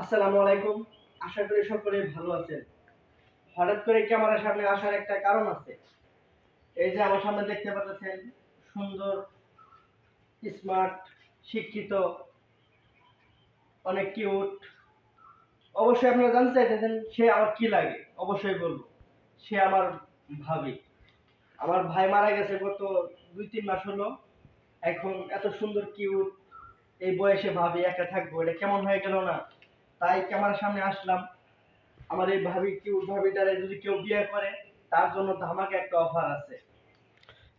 আসসালামু আলাইকুম। আশা করি সকলে ভালো আছেন। হঠাৎ করে ক্যামেরার সামনে আসার একটা কারণ আছে। এই যে আমার সামনে দেখতে পাচ্ছেন, সুন্দর স্মার্ট শিক্ষিত, অনেক কিউট অবশ্যই আপনারা জানতে চাইতেছেন, সে আমার কি লাগে? অবশ্যই বলব, সে আমার ভাবি। আমার ভাই মারা গেছে গত দুই, তিন মাস হলো। এখন এত সুন্দর কিউট এই বয়সে ভাবি একা থাকব, এটা কেমন হয়ে গেল না? তাই ক্যামেরার সামনে আসলাম। আমার এই ভাবি কেউ ভাবিটারে যদি কেউ বিয়ে করে তার জন্য ধামাকে একটা অফার আছে।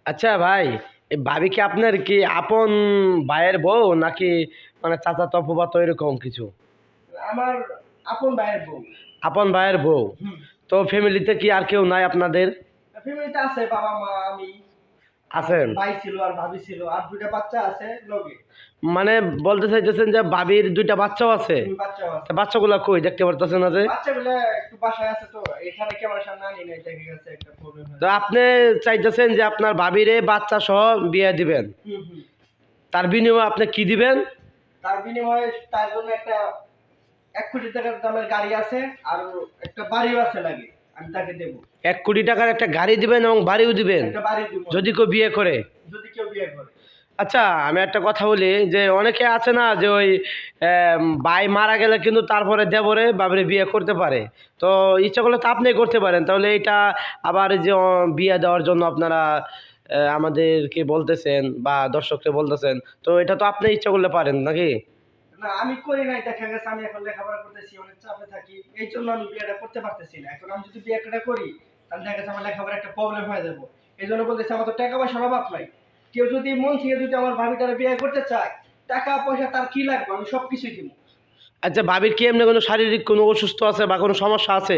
আচ্ছা ভাই ভাবি কি আপনার কি আপন ভাইয়ের বউ নাকি মানে চাচা তপবা তো এরকম কিছু? আমার আপন ভাইয়ের বউ। আপন ভাইয়ের বউ? তো ফ্যামিলিতে কি আর কেউ নাই আপনাদের? ফ্যামিলিতে আছে বাবা মা আমি। আছেন ভাই ছিল আর ভাবি ছিল আর দুইটা বাচ্চা আছে লগে। মানে বলতে চাইতেছেন যে ভাবির দুইটা বাচ্চাও আছে? তা বাচ্চাগুলো কই দেখতে পারতেছেন না যে? বাচ্চাগুলো একটু বাসায় আছে তো এখানে ক্যামেরার সামনে আনি নাই দেখে গেছে একটা প্রবলেম তো আপনি চাইতেছেন যে আপনার ভাবিরে বাচ্চা সহ বিয়ে দিবেন? তার বিনিময়ে আপনি কি দিবেন? তার বিনিময়ে তার জন্য একটা এক কোটি টাকার দামের গাড়ি আছে আর একটা বাড়িও আছে লাগে। আমি তাকে দেবো। এক কোটি টাকার একটা গাড়ি দিবেন এবং বাড়িও দিবেন যদি কেউ বিয়ে করে। যদি কেউ বিয়ে করে। আচ্ছা আমি একটা কথা বলি যে অনেকে আছে না যে ওই ভাই মারা গেলে কিন্তু তারপরে দেবরে বাবরে বিয়ে করতে পারে। তো ইচ্ছা করলে তো আপনি করতে পারেন। তাহলে এটা আবার যে বিয়ে দেওয়ার জন্য আপনারা আমাদেরকে বলতেছেন বা দর্শককে বলতেছেন তো এটা তো আপনি ইচ্ছা করলে পারেন নাকি? না আমি করি নাই দেখা গেছে আমি এখন লেখাপড়া করতেছি অনেক চাপে থাকি এই জন্য আমি বিয়েটা করতে পারতেছি না। এখন আমি যদি বিয়েটা করি তাহলে দেখা গেছে আমার লেখাপড়া একটা প্রবলেম হয়ে যাব। এই জন্য বলতেছি আমার তো টাকা পয়সার অভাব নাই। কেউ যদি মন থেকে যদি আমার ভাবিটারে বিয়ে করতে চায় টাকা পয়সা তার কি লাগবে? আমি সব কিছুই দিব। আচ্ছা ভাবির কি এমনি কোনো শারীরিক কোনো অসুস্থ আছে বা কোনো সমস্যা আছে?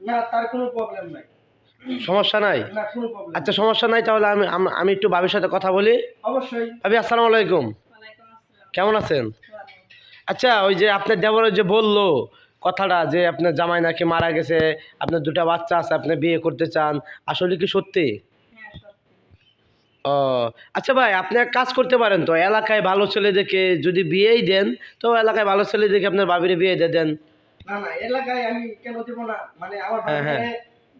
না তার কোনো প্রবলেম নাই। সমস্যা নাই? না কোনো প্রবলেম আচ্ছা সমস্যা নাই তাহলে আমি আমি একটু ভাবির সাথে কথা বলি। অবশ্যই। ভাবি আসসালামু আলাইকুম। কেমন আছেন? আচ্ছা ওই যে আপনার দেবরের যে বলল কথাটা যে আপনার জামাই নাকি মারা গেছে আপনার দুটো বাচ্চা আছে আপনি বিয়ে করতে চান আসলে কি সত্যি? ও আচ্ছা ভাই আপনি এক কাজ করতে পারেন তো এলাকায় ভালো ছেলে দেখে যদি বিয়েই দেন তো এলাকায় ভালো ছেলে দেখে আপনার বাবিরে বিয়ে দিয়ে দেন। না না এলাকায় আমি কেন দেবো না? মানে আমার হ্যাঁ, হ্যাঁ। ভাবিটারে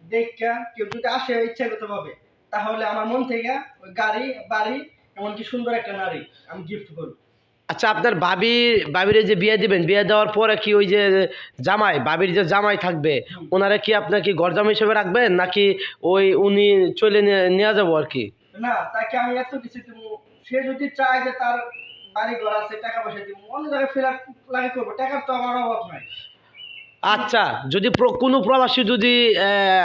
দেখা কেউ যদি আসে ইচ্ছাগত ভাবে তাহলে আমার মন থেকে গাড়ি বাড়ি এমনকি সুন্দর একটা নারী আমি গিফট করব। আচ্ছা আপনার বাবির বাবিরে যে বিয়ে দিবেন, বিয়ে দেওয়ার পরে কি ওই যে জামাই বাবির যে জামাই থাকবে, ওনারা কি আপনার কি গরজাম হিসেবে রাখবেন, নাকি ওই উনি চলে নিয়ে যাব আর কি? না, তাকে আমি এত কিছু দিব, সে যদি চায় যে তার বাড়ি ঘর আছে, টাকা পয়সা দিব, অন্য জায়গায় ফেরার লাগে করব, টাকার তো আমার অভাব নাই। আচ্ছা যদি কোনো প্রবাসী যদি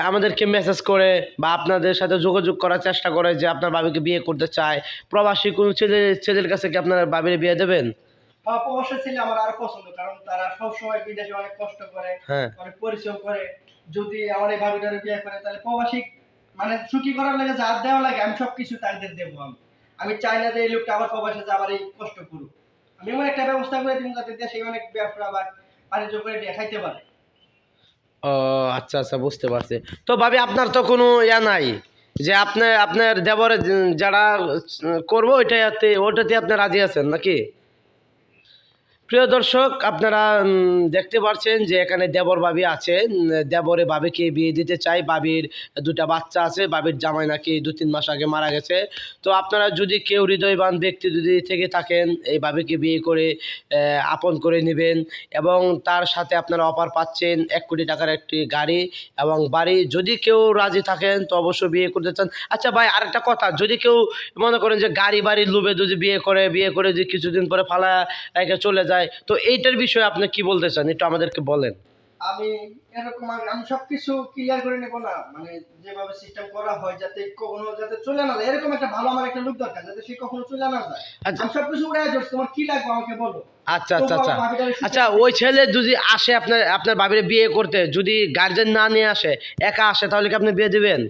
আমাদেরকে মেসেজ করে বা আপনাদের সাথে যোগাযোগ করার চেষ্টা করে যে আপনার বাবিকে বিয়ে করতে চায় প্রবাসী কোনো ছেলে ছেলের কাছে কি আপনার বাবির বিয়ে দেবেন? প্রবাসী ছেলে আমার আরও পছন্দ কারণ তারা সবসময় বিদেশে অনেক কষ্ট করে হ্যাঁ। অনেক পরিশ্রম করে। যদি আমার এই ভাবিটারে বিয়ে করে তাহলে প্রবাসী মানে সুখী করার লাগে যা দেওয়া লাগে আমি সবকিছু তাদের দেবো আমি। আমি চাই না যে এই লোকটা আবার প্রবাসে যে আবার এই কষ্ট করুক। আমি এমন একটা ব্যবস্থা করে দিব যাতে দেশে অনেক ব্যবসা বা ও আচ্ছা আচ্ছা বুঝতে পারছি। তো ভাবি, আপনার তো কোনো ইয়া নাই যে আপনি, আপনার দেবরে যারা করব, ওইটাতে ওটাতে আপনি রাজি আছেন নাকি? প্রিয় দর্শক, আপনারা দেখতে পাচ্ছেন যে এখানে দেবর বাবি আছে। দেবরে বাবিকে বিয়ে দিতে চাই। বাবির দুটা বাচ্চা আছে। বাবির জামাই নাকি দু তিন মাস আগে মারা গেছে। তো আপনারা যদি কেউ হৃদয়বান ব্যক্তি যদি থেকে থাকেন, এই বাবিকে বিয়ে করে আপন করে নেবেন এবং তার সাথে আপনারা অফার পাচ্ছেন এক কোটি টাকার একটি গাড়ি এবং বাড়ি। যদি কেউ রাজি থাকেন, তো অবশ্যই বিয়ে করতে চান। আচ্ছা ভাই, আরেকটা কথা, যদি কেউ মনে করেন যে গাড়ি, বাড়ির লোভে যদি বিয়ে করে বিয়ে করে যদি কিছুদিন পরে ফালা চলে যায় তো এইটার বিষয়ে আপনি কি বলতে চান? একটু আমাদেরকে বলেন। আমি এরকম আমি সবকিছু ক্লিয়ার করে নেব না। মানে যেভাবে সিস্টেম করা হয় যাতে কখনো যাতে চলে না যায়। এরকম একটা ভালো আমার একটা লোক দরকার যাতে সে কখনো চলে না যায়। আচ্ছা। আমি সবকিছু উড়াই যাচ্ছি তোমার কি লাগবে আমাকে বলো? আচ্ছা আচ্ছা আচ্ছা। আচ্ছা ওই ছেলে যদি আসে আপনার আপনার বাবির বিয়ে করতে যদি গার্জেন না নিয়ে আসে একা আসে তাহলে কি আপনি বিয়ে দিবেন?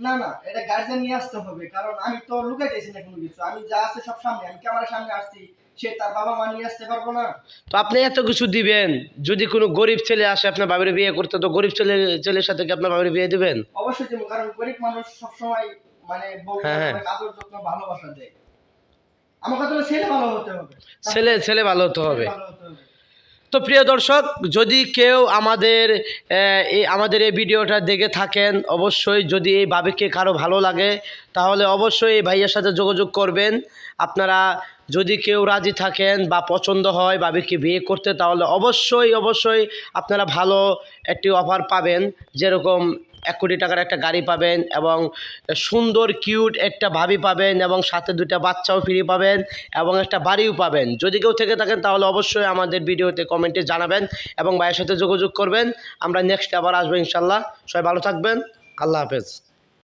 না না এটা গার্জেন নিয়ে আসতে হবে। কারণ আমি তো লুকাইতেছি না কোনো কিছু। আমি যা আছে সব সামনে। আমি ক্যামেরার সামনে আসছি। সে তার বাবা মা নিয়ে আসতে পারব না। তো আপনি এত কিছু দিবেন? যদি কোনো গরিব ছেলে আসে আপনার বাবির বিয়ে করতে তো গরিব ছেলে ছেলের সাথে কি আপনার বাবির বিয়ে দিবেন? অবশ্যই দেবো কারণ গরিব মানুষ সবসময় মানে বউ হ্যাঁ, হ্যাঁ। আদর যত্ন ভালোবাসা দেয়। আমার কথা ছেলে ভালো হতে হবে। ছেলে ছেলে ভালো হতে হবে। তো প্রিয় দর্শক, যদি কেউ আমাদের এই আমাদের এই ভিডিওটা দেখে থাকেন, অবশ্যই যদি এই বাবিকে কারও ভালো লাগে, তাহলে অবশ্যই এই ভাইয়ের সাথে যোগাযোগ করবেন। আপনারা যদি কেউ রাজি থাকেন বা পছন্দ হয় বাবিকে বিয়ে করতে, তাহলে অবশ্যই অবশ্যই আপনারা ভালো একটি অফার পাবেন, যেরকম এক কোটি টাকার একটা গাড়ি পাবেন এবং সুন্দর, কিউট একটা ভাবি পাবেন এবং সাথে দুটা বাচ্চাও ফ্রি পাবেন এবং একটা বাড়িও পাবেন। যদি কেউ থেকে থাকেন তাহলে অবশ্যই আমাদের ভিডিওতে কমেন্টে জানাবেন এবং ভাইয়ের সাথে যোগাযোগ করবেন। আমরা নেক্সট আবার আসব ইনশাল্লাহ। সবাই ভালো থাকবেন। আল্লাহ হাফেজ।